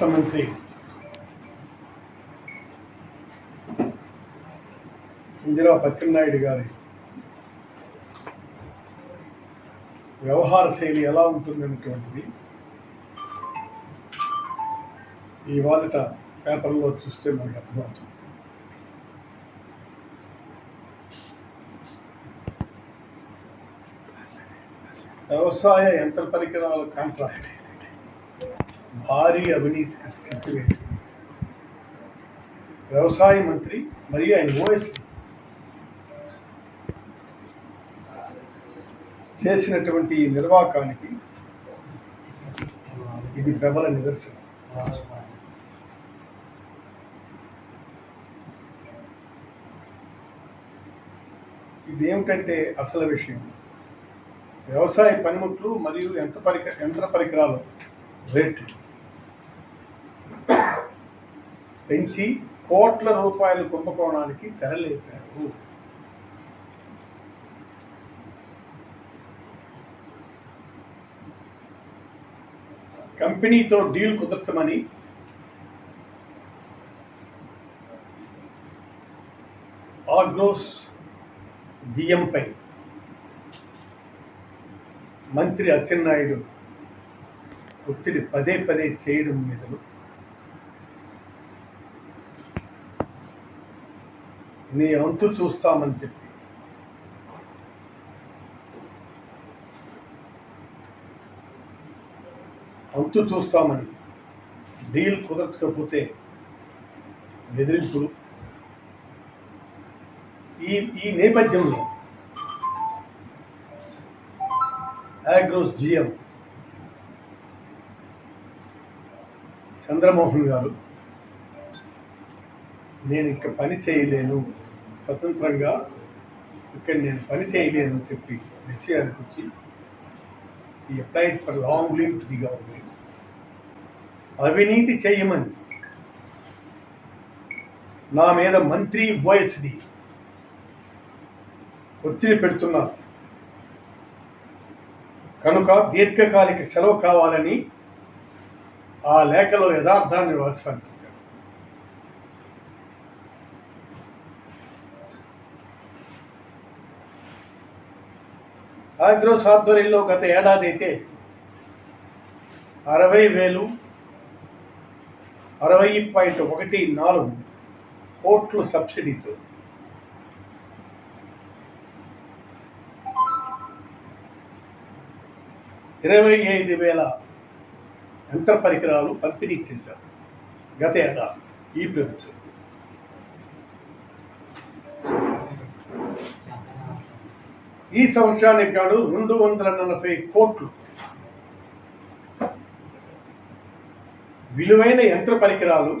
రాష్ట్ర మంత్రి ఇందిరా పచ్చెన్నాయుడు గారి వ్యవహార శైలి ఎలా ఉంటుందనేటువంటిది ఈ వాదట పేపర్లో చూస్తే మనకు అర్థమవుతుంది. వ్యవసాయ యంత్ర పరికరాల కాంట్రాక్ట్. భారీ అవినీతికి స్కెచ్ వేసి వ్యవసాయ మంత్రి మరియు ఆయన ఓఎస్ చేసినటువంటి నిర్వాహకానికి ఇది ప్రబల నిదర్శనం. ఇదేమిటంటే అసలు విషయం? వ్యవసాయ పనిముట్లు మరియు యంత్ర పరిక యంత్ర పరికరాలు రేట్లు. పెంచి కోట్ల రూపాయలు కుంభకోణానికి తెరలేపారు. కంపెనీతో డీల్ కుదర్చమని ఆగ్రోస్ జిఎంపై మంత్రి అచ్చెన్నాయుడు ఒత్తిడి పదే పదే చేయడం మీదను నీ అంతు చూస్తామని చెప్పి. అంతు చూస్తామని డీల్ కుదరకపోతే బెదిరింపులు. ఈ ఈ నేపథ్యంలో ఆగ్రోస్ జిఎం చంద్రమోహన్ గారు నేను ఇక పని చేయలేను. స్వతంత్రంగా ఇక్కడ నేను పని చేయలేను అని చెప్పి నిశ్చయానికి వచ్చి ఈ applied for long leave to the government. అవినీతి చేయమని నా మీద మంత్రి ఓఎస్డి ఒత్తిడి పెడుతున్నారు. కనుక దీర్ఘకాలిక సెలవు కావాలని ఆ లేఖలో యథార్థాన్ని రాశాను. ఆగ్రోస్ ఆధ్వర్యంలో గత ఏడాది అయితే అరవై వేలు అరవై పాయింట్ ఒకటి నాలుగు కోట్లు సబ్సిడీతో ఇరవై ఐదు వేల యంత్ర పరికరాలు పంపిణీ చేశారు గత ఏడాది ఈ ప్రభుత్వం. ఈ సంవత్సరానికి గాను రెండు వందల నలభై కోట్లు. విలువైన యంత్ర పరికరాలు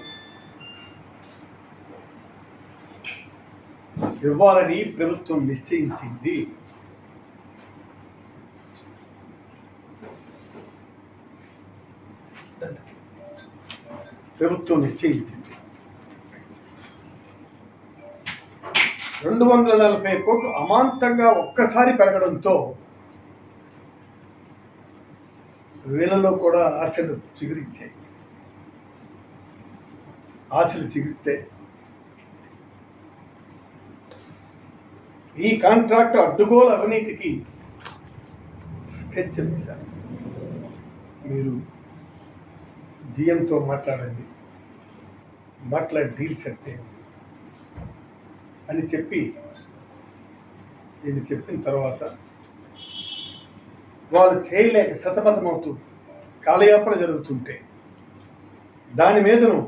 ఇవ్వాలని ప్రభుత్వం నిశ్చయించింది. ప్రభుత్వం నిశ్చయించింది. రెండు వందల నలభై కోట్లు అమాంతంగా ఒక్కసారి పెరగడంతో వీళ్ళలో కూడా ఆశలు చిగురించాయి. ఆశలు చిగురించాయి. ఈ కాంట్రాక్ట్ అడ్డుగోలు అవినీతికి స్కెచ్ వేశారు. మీరు జిఎంతో మాట్లాడండి. మాట్లాడి డీల్ సెట్ చేయండి. అని చెప్పి ఇది చెప్పిన తర్వాత వాళ్ళు చేయలేక సతమతమవుతూ కాలయాపన జరుగుతుంటే దాని మీదను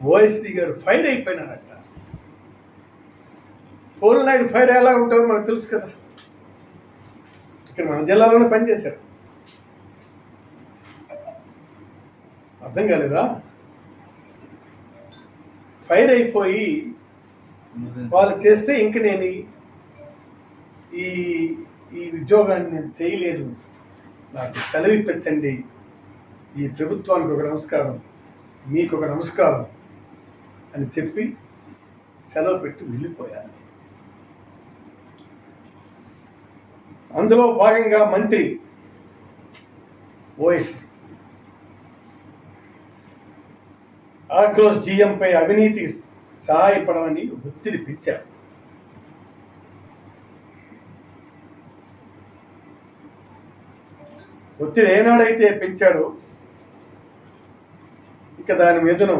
ఓఎస్డి గారు ఫైర్ అయిపోయినారట. పోలినాయుడు ఫైర్ ఎలా ఉంటుందో మనకు తెలుసు కదా. ఇక్కడ మన జిల్లాలోనే పనిచేశారు అర్థం కాలేదా? ఫైర్ అయిపోయి వాళ్ళు చేస్తే ఇంక నేను ఈ- ఈ ఉద్యోగాన్ని నేను చేయలేను. నాకు సెలవు పెట్టండి. ఈ ప్రభుత్వానికి ఒక నమస్కారం మీకు ఒక నమస్కారం అని చెప్పి సెలవు పెట్టి వెళ్ళిపోయాను. అందులో భాగంగా మంత్రి ఓఎస్ ఆక్రోస్ జీఎంపై అవినీతి సహాయపడమని వృత్తిని పెంచారు ఒత్తిడి ఏనాడైతే పెంచాడో ఇక దాని మీదను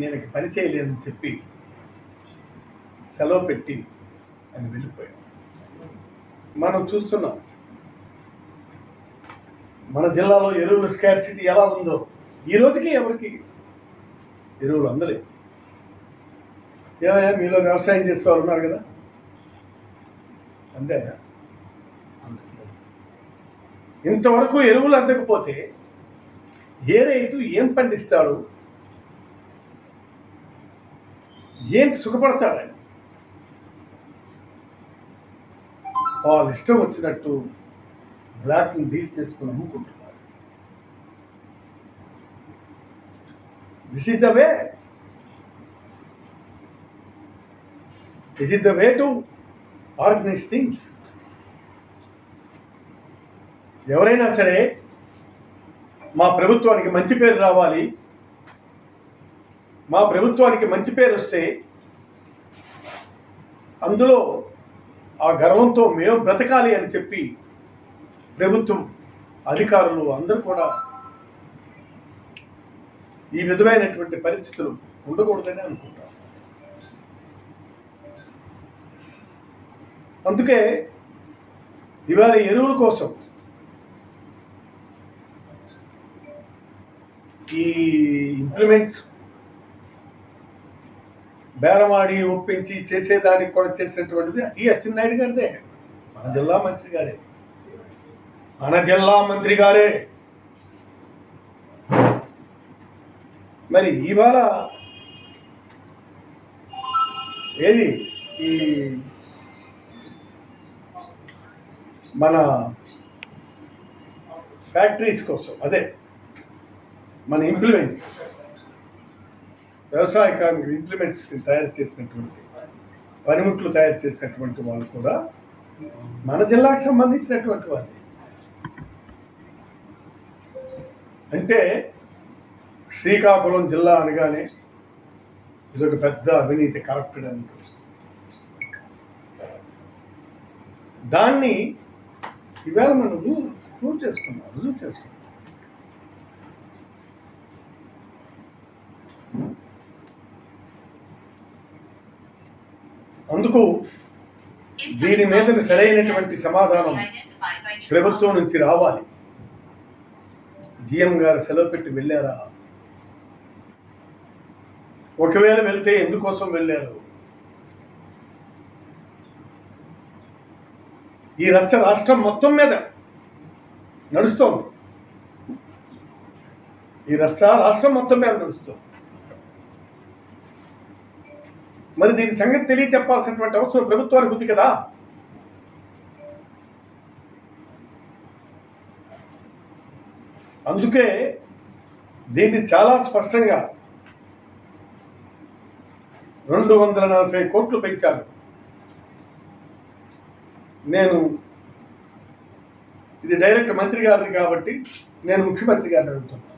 నేను పని చేయలేదని చెప్పి సెలవు పెట్టి అని వెళ్ళిపోయాడు. మనం చూస్తున్నాం మన జిల్లాలో ఎరువుల స్కార్సిటీ ఎలా ఉందో. ఈ రోజుకి ఎవరికి ఎరువులు అందలేదు. ఏమయ్యా? మీలో వ్యవసాయం చేసే ఉన్నారు కదా. అంతే ఇంతవరకు ఎరువులు అందకపోతే ఏ రైతు ఏం పండిస్తాడు? ఏం సుఖపడతాడు ఆయన? వాళ్ళ ఇష్టం వచ్చినట్టు బ్లాక్ని డీల్ చేసుకుని అమ్ముకుంటున్నారు. This is the way is it the way to organise things ఎవరైనా సరే మా ప్రభుత్వానికి మంచి పేరు రావాలి. మా ప్రభుత్వానికి మంచి పేరు వస్తే అందులో ఆ గర్వంతో మేము బ్రతకాలి అని చెప్పి ప్రభుత్వం అధికారులు అందరూ కూడా ఈ విధమైనటువంటి పరిస్థితులు ఉండకూడదని అనుకుంటారు. అందుకే ఇవాళ ఎరువుల కోసం ఈ ఇంప్లిమెంట్స్ బేరమాడి ఒప్పించి చేసేదానికి కూడా చేసినటువంటిది అది అచ్చెన్నాయుడు గారిదే. మన జిల్లా మంత్రి గారే. మన జిల్లా మంత్రి గారే. మరి ఇవాళ ఏది? ఈ మన ఫ్యాక్టరీస్ కోసం అదే మన ఇంప్లిమెంట్స్ వ్యవసాయ కార్మికులు ఇంప్లిమెంట్స్ తయారు చేసినటువంటి పనిముట్లు తయారు చేసినటువంటి వాళ్ళు కూడా మన జిల్లాకు సంబంధించినటువంటి వాళ్ళు. అంటే శ్రీకాకుళం జిల్లా అనగానే ఇదొక పెద్ద అవినీతి కరప్టెడ్ అని దాన్ని ఇవాళ మనం రుజువు ప్రూవ్ చేసుకున్నాం రుజువు చేసుకున్నాం అందుకు దీని మీద సరైనటువంటి సమాధానం ప్రభుత్వం నుంచి రావాలి. జిఎం గారు సెలవు పెట్టి వెళ్ళారా? ఒకవేళ వెళ్తే ఎందుకోసం వెళ్ళారు? ఈ రచ్చ రాష్ట్రం మొత్తం మీద నడుస్తోంది. ఈ రచ్చ రాష్ట్రం మొత్తం మీద నడుస్తుంది. మరి దీని సంగతి తెలియచెప్పాల్సినటువంటి అవసరం ప్రభుత్వానికి ఉంది కదా? అందుకే దీన్ని చాలా స్పష్టంగా రెండు వందల నలభై కోట్లు పెంచారు. నేను ఇది డైరెక్ట్ మంత్రి గారిది కాబట్టి నేను ముఖ్యమంత్రి గారిని అడుగుతున్నాను.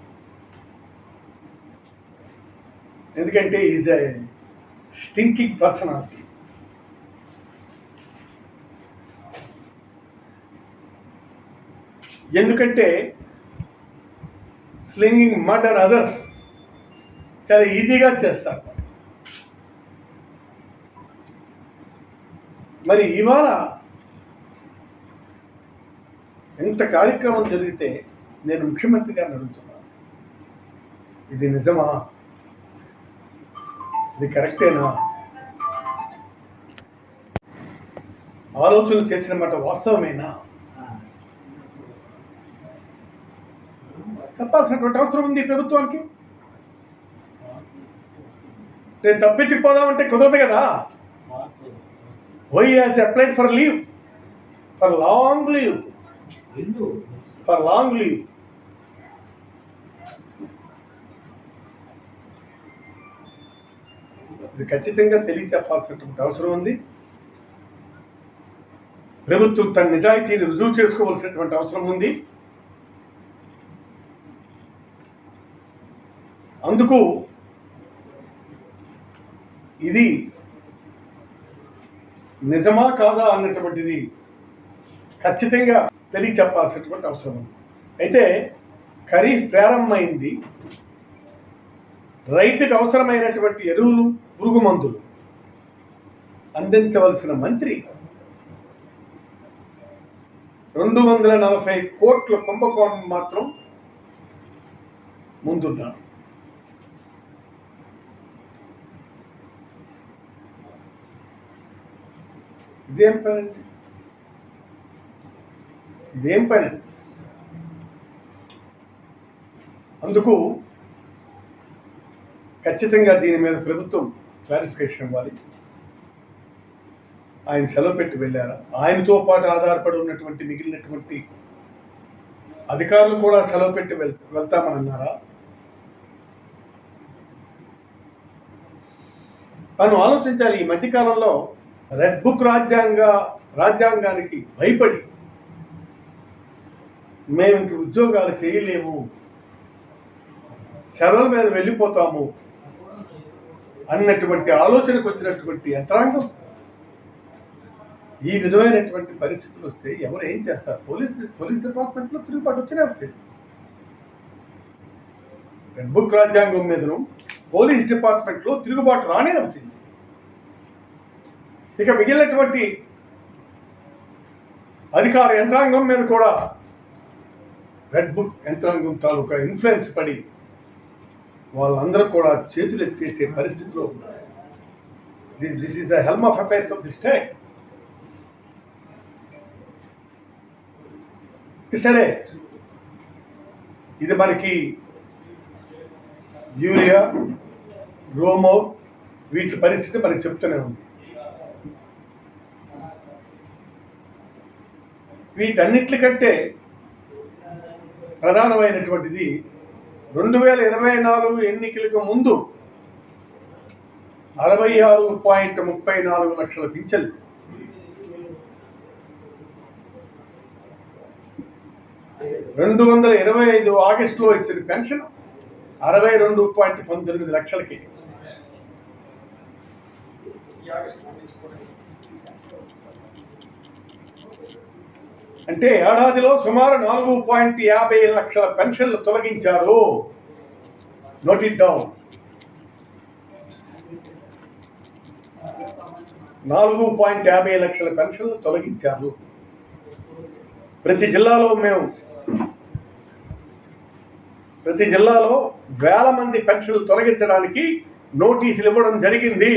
ఎందుకంటే ఈజ్ ఏ స్టింకింగ్ పర్సనాలిటీ ఎందుకంటే స్లింగింగ్ మడ్ అండ్ అదర్స్ చాలా ఈజీగా చేస్తారు. మరి ఇవాళ ఎంత కార్యక్రమం జరిగితే నేను ముఖ్యమంత్రి గారిని అడుగుతున్నాను ఇది నిజమా? ఇది కరెక్టేనా? ఆలోచన చేసిన మాట వాస్తవమేనా? చెప్పాల్సినటువంటి అవసరం ఉంది ప్రభుత్వానికి. నేను తప్పించుకుపోదామంటే కుదరదు కదా. Why has applied for leave for long leave for long leave ఇది ఖచ్చితంగా తెలియచెప్పాల్సినటువంటి అవసరం ఉంది. ప్రభుత్వం తన నిజాయితీని రుజువు చేసుకోవాల్సినటువంటి అవసరం ఉంది. అందుకు ఇది నిజమా కాదా అన్నటువంటిది ఖచ్చితంగా తెలియచెప్పాల్సినటువంటి అవసరం ఉంది. అయితే ఖరీఫ్ ప్రారంభమైంది. రైతుకు అవసరమైనటువంటి ఎరువులు పురుగు మందులు అందించవలసిన మంత్రి రెండు వందల నలభై కోట్ల కుంభకోణం మాత్రం ముందున్నాడు. ఇదేం పని ఇదేం పని? అందుకు ఖచ్చితంగా దీని మీద ప్రభుత్వం క్లారిఫికేషన్ ఇవ్వాలి. ఆయన సెలవు పెట్టి వెళ్ళారా? ఆయనతో పాటు ఆధారపడి ఉన్నటువంటి మిగిలినటువంటి అధికారులు కూడా సెలవు పెట్టి వెళ్ వెళ్తామని అన్నారా మనం ఆలోచించాలి ఈ మధ్యకాలంలో రెడ్ బుక్ రాజ్యాంగ రాజ్యాంగానికి భయపడి మేము ఇంక ఉద్యోగాలు చేయలేము. సెలవుల మీద వెళ్ళిపోతాము అన్నటువంటి ఆలోచనకు వచ్చినటువంటి యంత్రాంగం. ఈ విధమైనటువంటి పరిస్థితులు వస్తే ఎవరు ఏం చేస్తారు? పోలీస్ పోలీస్ డిపార్ట్మెంట్లో తిరుగుబాటు వచ్చినే వచ్చింది. రెడ్ బుక్ రాజ్యాంగం మీదను పోలీస్ డిపార్ట్మెంట్లో తిరుగుబాటు రానే వచ్చింది. ఇక మిగిలినటువంటి అధికార యంత్రాంగం మీద కూడా రెడ్ బుక్ యంత్రాంగం తాలూకా ఇన్ఫ్లుయెన్స్ పడి వాళ్ళందరూ కూడా చేతులు ఎత్తేసే పరిస్థితిలో ఉన్నారు. This this is the helm of affairs of the state సరే ఇది మనకి యూరియా రోమో వీటి పరిస్థితి మనకి చెప్తూనే ఉంది. వీటన్నిటికంటే ప్రధానమైనటువంటిది రెండు వేల ఇరవై నాలుగు ఎన్నికలకు ముందు అరవై ఆరు పాయింట్ ముప్పై నాలుగు లక్షల పింఛన్లు. రెండు వందల ఇరవై ఐదు ఆగస్టులో ఇచ్చిన పెన్షన్ అరవై రెండు పాయింట్ పంతొమ్మిది లక్షలకి. అంటే ఏడాదిలో సుమారు నాలుగు పాయింట్ యాభై లక్షల పెన్షన్లు తొలగించారు. నోట్ ఇట్ డౌన్ నాలుగు పాయింట్ యాభై లక్షల పెన్షన్లు తొలగించారు. ప్రతి జిల్లాలో మేము ప్రతి జిల్లాలో వేల మంది పెన్షన్లు తొలగించడానికి నోటీసులు ఇవ్వడం జరిగింది.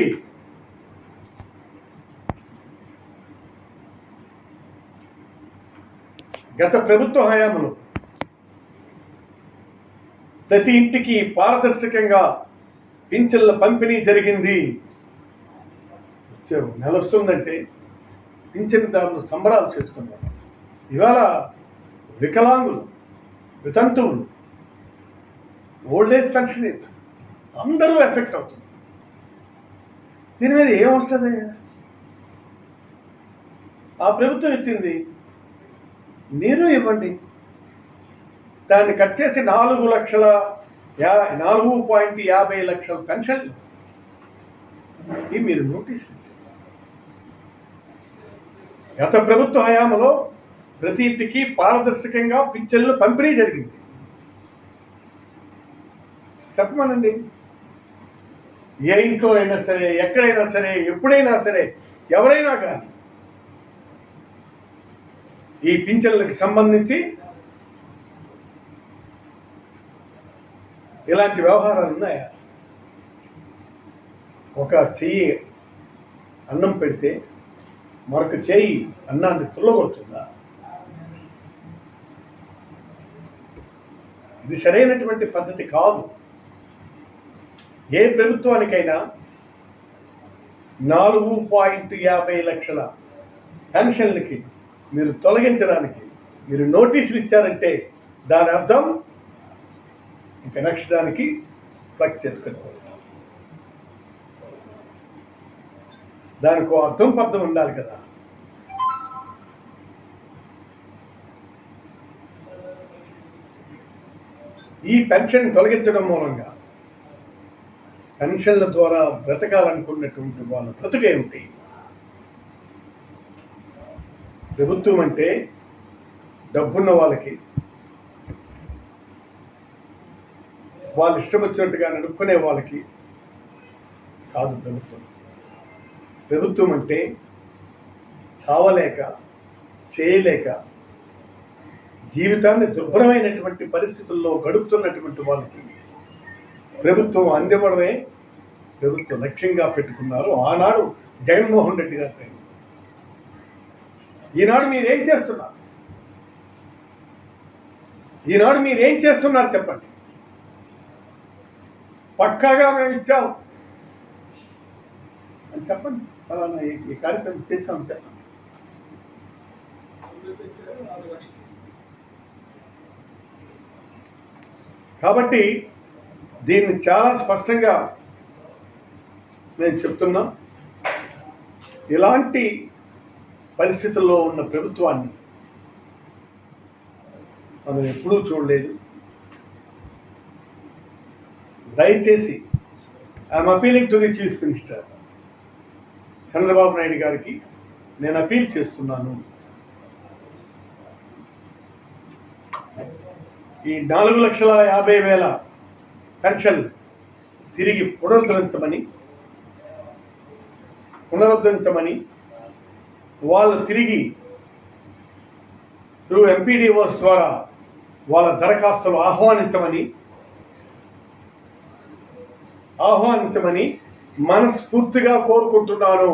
గత ప్రభుత్వ హయాంలో ప్రతి ఇంటికి పారదర్శకంగా పింఛన్ల పంపిణీ జరిగింది. నెల వస్తుందంటే పింఛన్దారులు సంబరాలు చేసుకున్నారు. ఇవాళ వికలాంగులు వితంతువులు ఓల్డ్ ఏజ్ పెన్షనర్స్ అందరూ ఎఫెక్ట్ అవుతుంది దీని మీద ఏమొస్తుంది ఆ ప్రభుత్వం ఇచ్చింది మీరు ఇవ్వండి. దాన్ని కట్ చేసి నాలుగు లక్షల యా నాలుగు పాయింట్ యాభై లక్షల పెన్షన్లు ఇది మీరు నోటీస్ ఇచ్చారు. గత ప్రభుత్వ హయాంలో ప్రతి ఇంటికి పారదర్శకంగా పింఛన్లు పంపిణీ జరిగింది. చెప్పమనండి. ఏ ఇంట్లో అయినా సరే ఎక్కడైనా సరే ఎప్పుడైనా సరే ఎవరైనా కానీ ఈ పింఛన్లకు సంబంధించి ఇలాంటి వ్యవహారాలు ఉన్నాయా? ఒక చెయ్యి అన్నం పెడితే మరొక చేయి అన్నాన్ని తుల్లగొడుతుందా? ఇది సరైనటువంటి పద్ధతి కాదు. ఏ ప్రభుత్వానికైనా నాలుగు పాయింట్ యాభై లక్షల పెన్షన్లకి మీరు తొలగించడానికి మీరు నోటీసులు ఇచ్చారంటే దాని అర్థం ఇంకా నెక్స్ట్ దానికి ప్లక్ చేసుకునేవాళ్ళు. దానికి అర్థం పర్థం ఉండాలి కదా. ఈ పెన్షన్ తొలగించడం మూలంగా పెన్షన్ల ద్వారా బ్రతకాలనుకున్నటువంటి వాళ్ళ బ్రతుకే ప్రభుత్వం అంటే డబ్బున్న వాళ్ళకి. వాళ్ళు ఇష్టం వచ్చినట్టుగా నడుపుకునే వాళ్ళకి కాదు ప్రభుత్వం. ప్రభుత్వం అంటే చావలేక చేయలేక జీవితాన్ని దుర్భరమైనటువంటి పరిస్థితుల్లో గడుపుతున్నటువంటి వాళ్ళకి ప్రభుత్వం అందివ్వడమే ప్రభుత్వం లక్ష్యంగా పెట్టుకున్నారు. ఆనాడు జగన్మోహన్ రెడ్డి గారి ఈనాడు మీరేం చేస్తున్నారు? ఈనాడు మీరేం చేస్తున్నారు చెప్పండి. పక్కాగా మేము ఇచ్చాం. అని చెప్పండి. అలానా ఈ కార్యక్రమం చేసాం చెప్పండి. కాబట్టి దీన్ని చాలా స్పష్టంగా నేను చెప్తున్నాం. ఇలాంటి పరిస్థితుల్లో ఉన్న ప్రభుత్వాన్ని మనం ఎప్పుడూ చూడలేదు. దయచేసి I'm appealing to the chief minister Chandrababu Naidu గారికి నేను అపీల్ చేస్తున్నాను. ఈ నాలుగు లక్షల యాభై వేల పెన్షన్ తిరిగి పునరుద్ధరించమని పునరుద్ధరించమని వాళ్ళు తిరిగి త్రూ ఎంపీడీఓస్ ద్వారా వాళ్ళ దరఖాస్తులు ఆహ్వానించమని ఆహ్వానించమని మనస్ఫూర్తిగా కోరుకుంటున్నాను.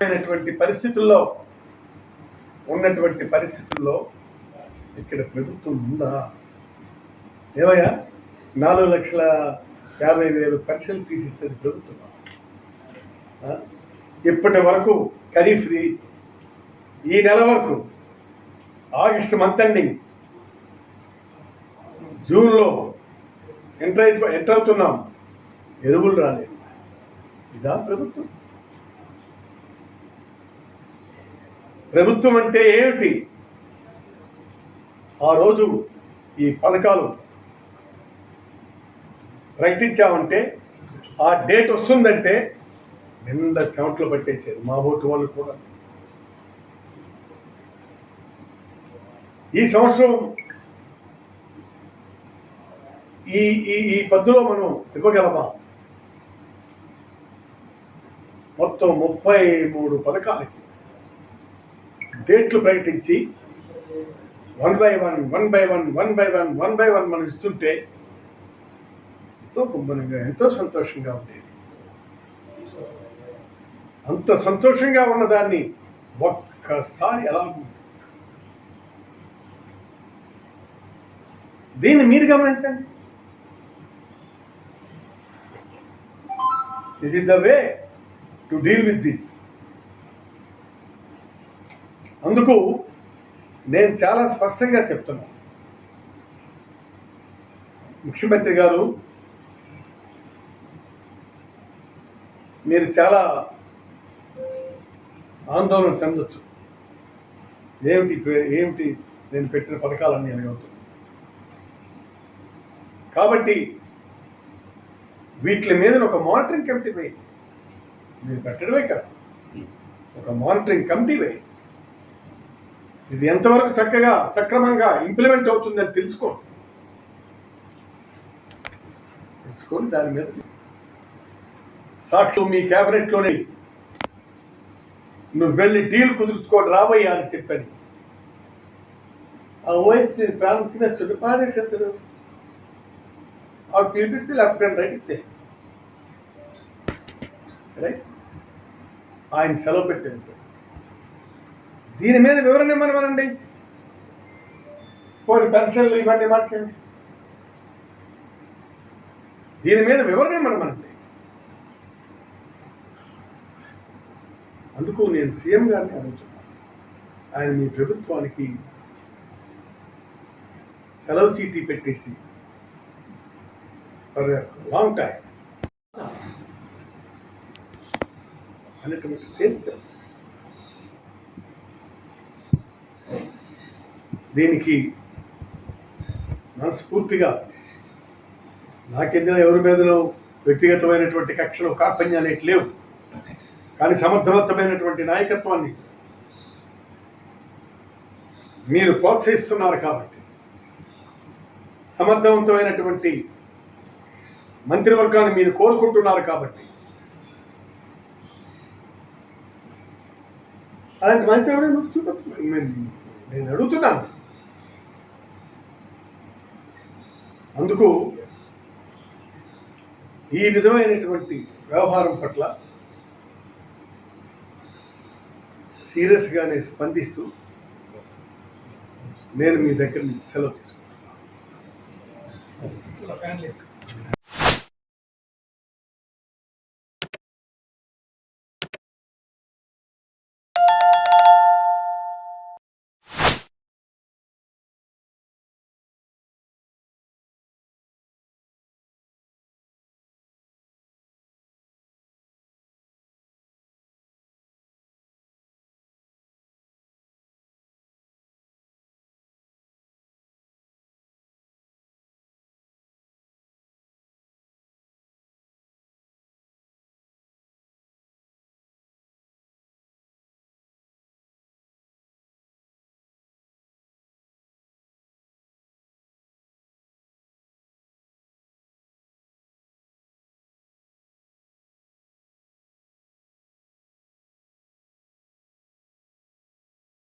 అయినటువంటి పరిస్థితుల్లో ఉన్నటువంటి పరిస్థితుల్లో ఇక్కడ ప్రభుత్వం ఉందా ఏమయ్యా? నాలుగు లక్షల యాభై వేలు పెన్షన్ తీసిస్తుంది ప్రభుత్వం. ఇప్పటి వరకు ఖరీఫ్ది ఈ నెల వరకు ఆగస్టు మంత్ ఎండింగ్ జూన్లో ఎంటర్ అయి ఎంటర్ అవుతున్నాం. ఎరువులు రాలేదు. ఇదా ప్రభుత్వం. ప్రభుత్వం అంటే ఏమిటి? ఆ రోజు ఈ పథకాలు ప్రకటించామంటే ఆ డేట్ వస్తుందంటే నిండా చెమట్లు పట్టేసేది మా ఓటు వాళ్ళు కూడా. ఈ సంవత్సరం ఈ ఈ ఈ పద్దులో మనం ఇవ్వగలమా? మొత్తం ముప్పై మూడు పథకాలకి డేట్లు ప్రకటించి one by one one by one one by one one by one మనం ఇస్తుంటే ఎంతో గుమ్మనంగా ఎంతో సంతోషంగా ఉండేది. అంత సంతోషంగా ఉన్నదాన్ని ఒక్కసారి ఎలా దీన్ని మీరు గమనించండి. Is it the way to deal with this అందుకు నేను చాలా స్పష్టంగా చెప్తున్నాను. ముఖ్యమంత్రి గారు మీరు చాలా ఆందోళన చెందొచ్చు. ఏమిటి ఏమిటి నేను పెట్టిన పథకాలన్నీ అని అవుతుంది కాబట్టి వీటి మీద ఒక మానిటరింగ్ కమిటీ వేయండి మీరు పెట్టడమే కదా. ఒక మానిటరింగ్ కమిటీ వేయండి ఇది ఎంతవరకు చక్కగా సక్రమంగా ఇంప్లిమెంట్ అవుతుందని తెలుసుకోండి. తెలుసుకొని దాని మీద సాక్షి మీ క్యాబినెట్లోనే. నువ్వు వెళ్ళి డీల్ కుదుర్చుకోండి రాబోయ్యా అని చెప్పాను. ఆ ఓఎస్ నేను ప్రాణం తినచ్చుడు పారేసేస్తాడు. ఆవిడ పిలిపిస్తే లెఫ్ట్ హ్యాండ్ రైట్ ఇచ్చే రైట్? ఆయన సెలవు పెట్టాడు. దీని మీద వివరణ ఇవ్వనివ్వనండి పోనీ పెన్షన్లు ఇవన్నీ మాట్లాడండి దీని మీద వివరణ ఇవ్వనివ్వనండి అందుకు నేను సీఎం గారిని అడుగుతున్నాను. ఆయన మీ ప్రభుత్వానికి సెలవు చీటీ పెట్టేసి ఫర్ లాంగ్ టైం అనేటువంటి తెలుసు దీనికి మనస్ఫూర్తిగా నాకెందులో ఎవరి మీదనో వ్యక్తిగతమైనటువంటి కక్షలు కార్పణ్యాలు ఎటు లేవు. కానీ సమర్థవంతమైనటువంటి నాయకత్వాన్ని మీరు ప్రోత్సహిస్తున్నారు కాబట్టి సమర్థవంతమైనటువంటి మంత్రివర్గాన్ని మీరు కోరుకుంటున్నారు కాబట్టి అలాంటి మంత్రి నేను అడుగుతున్నాను. అందుకు ఈ విధమైనటువంటి వ్యవహారం పట్ల సీరియస్గానే స్పందిస్తూ నేను మీ దగ్గర నుంచి సెలవు తీసుకుంటాను ఫ్యాన్